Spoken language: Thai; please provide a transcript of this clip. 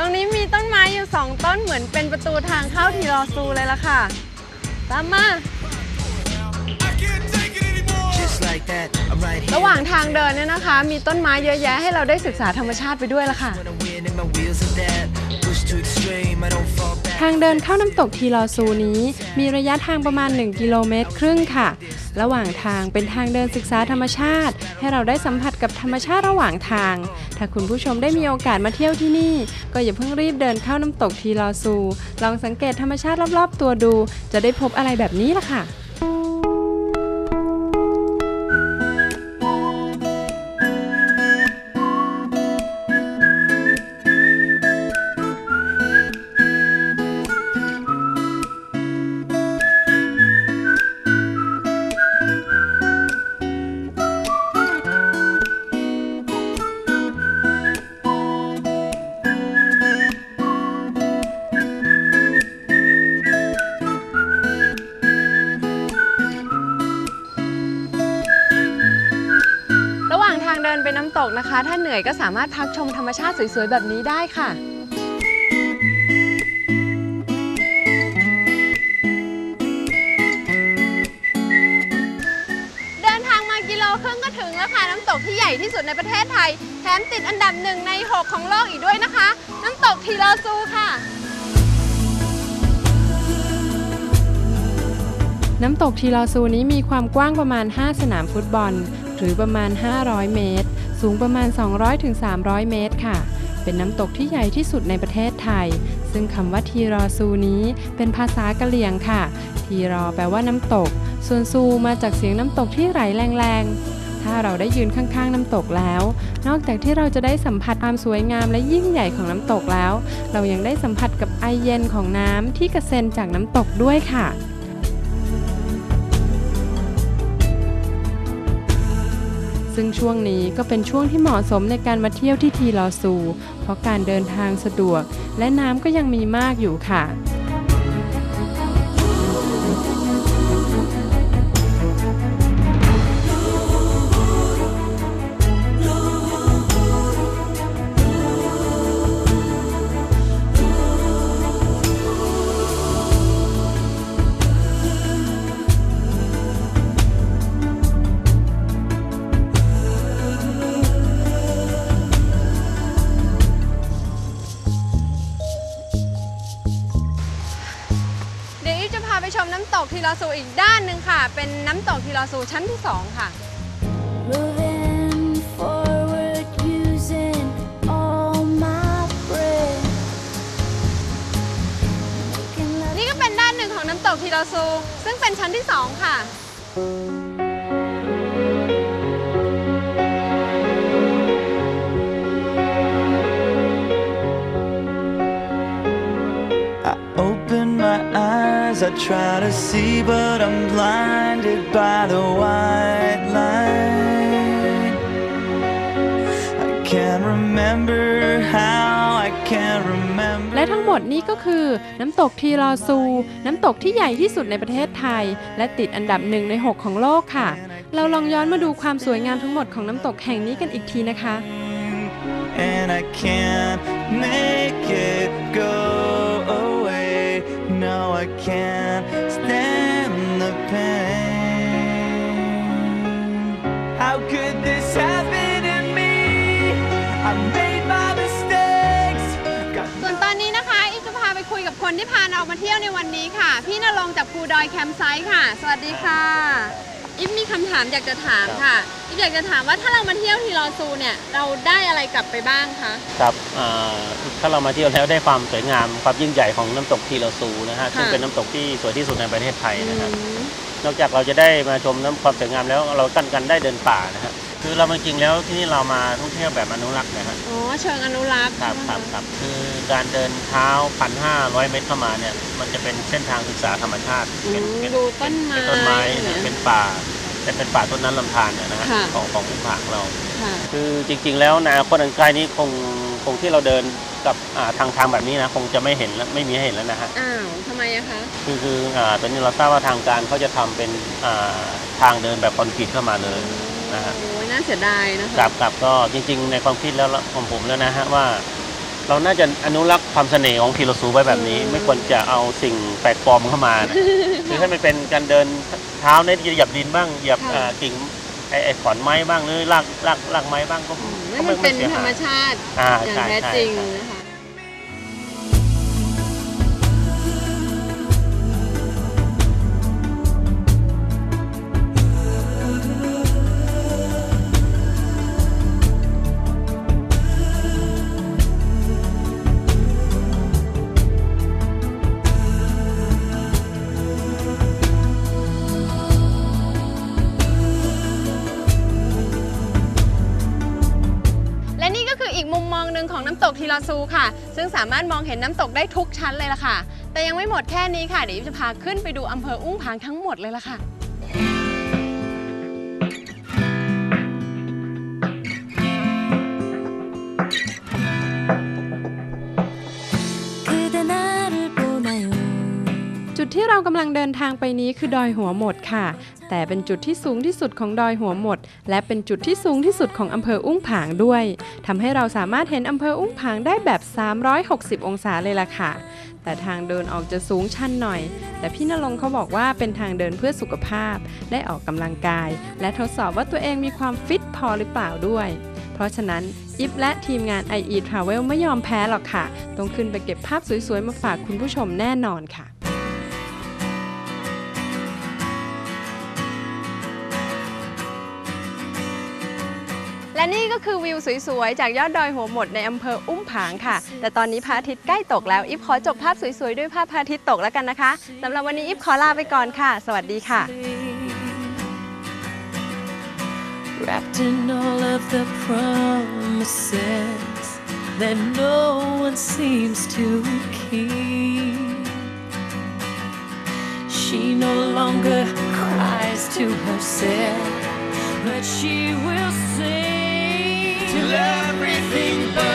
ตรงนี้มีต้นไม้อยู่สองต้นเหมือนเป็นประตูทางเข้าทีรอซูเลยล่ะค่ะ ตามมา ระหว่างทางเดินเนี่ยนะคะ มีต้นไม้เยอะแยะให้เราได้ศึกษาธรรมชาติไปด้วยล่ะค่ะ ทางเดินเข้าน้ำตกทีลอซูนี้ มีระยะทางประมาณ 1 กิโลเมตรครึ่งค่ะ ระหว่างทางเป็นทางเดินศึกษาธรรมชาติ ให้เราได้สัมผัสกับธรรมชาติระหว่างทาง ถ้าคุณผู้ชมได้มีโอกาสมาเที่ยวที่นี่ ก็อย่าเพิ่งรีบเดินเข้าน้ำตกทีลอซู ลองสังเกตธรรมชาติรอบๆ ตัวดู จะได้พบอะไรแบบนี้ล่ะค่ะ ว่างทางเดินไปน้ำตกนะคะ ถ้าเหนื่อยก็สามารถพักชมธรรมชาติสวยๆ แบบนี้ได้ค่ะ เดินทางมากิโลครึ่งก็ถึงแล้วค่ะ น้ำตกที่ใหญ่ที่สุดในประเทศไทย แถมติดอันดับหนึ่งใน 6 ของโลกอีกด้วยนะคะ น้ำตกทีลอซูค่ะน้ำตกทีลอซูนี้มีความกว้างประมาณ 5 สนามฟุตบอล หรือประมาณ 500 เมตร สูงประมาณ 200-300 เมตรค่ะ เป็นน้ำตกที่ใหญ่ที่สุดในประเทศไทย ซึ่งคำว่าทีรอซูนี้เป็นภาษากะเหรี่ยงค่ะ ทีรอแปลว่าน้ำตก ส่วนซูมาจากเสียงน้ำตกที่ไหลแรงๆ ถ้าเราได้ยืนข้างๆ น้ำตกแล้ว นอกจากที่เราจะได้สัมผัสความสวยงามและยิ่งใหญ่ของน้ำตกแล้ว เรายังได้สัมผัสกับไอเย็นของน้ำที่กระเซ็นจากน้ำตกด้วยค่ะ ซึ่งช่วงนี้ก็เป็นช่วงที่เหมาะสมในการมาเที่ยวที่ทีลอซู เพราะการเดินทางสะดวก และน้ำก็ยังมีมากอยู่ค่ะาไปชมน้ำตกทีลอซูอีกด้านหนึ่งค่ะ เป็นน้ำตกทีลอซูชั้นที่สองค่ะ Moving forward using all my breath. Making love นี่ก็เป็นด้านหนึ่งของน้ำตกทีลอซู ซึ่งเป็นชั้นที่สองค่ะ eyes, I try to see, but I'm blinded by the white line. I can't remember how, I can't remember. และทั้งหมดนี้ก็คือน้ำตกทีลอซู น้ำตกที่ใหญ่ที่สุดในประเทศไทย และติดอันดับหนึ่งใน 6 ของโลกค่ะ เราลองย้อนมาดูความสวยงามทั้งหมดของน้ำตกแห่งนี้กันอีกทีนะคะ And I can't make it go away. No, I can't stand the pain. How could this happen to me? I made my mistakes. ส่วนตอนนี้นะคะอีฟจะพาไปคุยกับคนที่พาเรามาเที่ยวในวันนี้ค่ะ พี่นรงค์จากภูดอยแคมป์ไซต์ค่ะ สวัสดีค่ะ อีฟมีคำถามอยากจะถามค่ะอีฟอยากจะถามว่าถ้าเรามาเที่ยวทีลอซูเนี่ยเราได้อะไรกลับไปบ้างคะครับอ่าถ้าเรามาเที่ยวแล้วได้ความสวยงามความยิ่งใหญ่ของน้ำตกทีลาซูนะฮะซึ่งเป็นน้ำตกที่สวยที่สุดในประเทศไทยนะครับ อืม นอกจากเราจะได้มาชมน้ำความสวยงามแล้วเรากันกันได้เดินป่านะฮะคือเรามาจริงแล้วที่นี่เรามาท่องเที่ยวแบบอนุรักษ์นะฮะอ๋อเชิงอนุรักษ์ครับใช่ไหมครัคะบครับคือการเดินเท้า 1,500 เมตรเข้ามาเนี่ยมันจะเป็นเส้นทางศึกษาธรรมชาติอืเป็นมเป็นดูต้นไม้เป็นต้นไม้เนี่ยเป็นป่าแต่เป็นป่าต้นนั้นลำธารเนี่ยนะฮะค่ะของของภูผาของเราค่ะคือจริง ๆ แล้วในะคนอันใกล้นี้คงคงที่เราเดิน กับอ่าทางทางแบบนี้นะคงจะไม่เห็นแล้วไม่มีให้เห็นแล้วนะฮะ อ้าวทำไมอะคะคือคืออ่าตอนนี้เราทราบว่าทางการเขาจะทำเป็นอ่าทางเดินแบบคอนกรีตเข้ามาเลยนะฮะ โอ้ยน่าเสียดายนะคะกับกับก็จริง ๆ ในความคิดแล้วของผมแล้วนะฮะว่า เราน่าจะอนุรักษ์ความเสน่ห์ของทีโรซูไว้แบบนี้ ไม่ควรจะเอาสิ่งแปลกปลอมเข้ามานะ คือให้มันเป็นการเดินเท้าเนี่ยเหยียบดินบ้างเหยียบค่ะเอ่อกิ่ง ไอ้ไอ้ขอนไม้บ้างหรือรากรากรากไม้บ้างก็ให้ก็มันเป็นสียธรหายรมชาติอ่าอย่างใช่แท้ใช่จริงใช่ นะคะและำตกทีลาซูค่ะ ซึ่งสามารถมองเห็นน้ำตกได้ทุกชั้นเลยล่ะค่ะ แต่ยังไม่หมดแค่นี้ค่ะ เดี๋ยวอิฟจะพาขึ้นไปดูอำเภออุ้งผางทั้งหมดเลยล่ะค่ะ ที่เรากำลังเดินทางไปนี้คือดอยหัวหมดค่ะ แต่เป็นจุดที่สูงที่สุดของดอยหัวหมด และเป็นจุดที่สูงที่สุดของอำเภออุ้งผางด้วยทำให้เราสามารถเห็นอำเภออุ้งผางได้แบบ 360 องศาเลยล่ะค่ะ แต่ทางเดินออกจะสูงชันหน่อย แต่พี่นรงเขาบอกว่าเป็นทางเดินเพื่อสุขภาพ ได้ออกกำลังกาย และทดสอบว่าตัวเองมีความฟิตพอหรือเปล่าด้วย เพราะฉะนั้นอิฟและทีมงาน IE Travel ไม่ยอมแพ้หรอกค่ะ ต้องขึ้นไปเก็บภาพสวยๆ มาฝากคุณผู้ชมแน่นอนค่ะ และนี่ก็คือวิวสวยๆ จากยอดดอยหัวหมดในอำเภออุ้มผางค่ะ แต่ตอนนี้พระอาทิตย์ใกล้ตกแล้ว อิฟขอจบภาพสวยๆ ด้วยภาพพระอาทิตย์ตกแล้วกันนะคะสำหรับวันนี้อิฟขอลาไปก่อนค่ะ สวัสดีค่ะ Wrapped in all of the promises that no one seems to keep. She no longer cries to herself, but she will sing. till everything burns.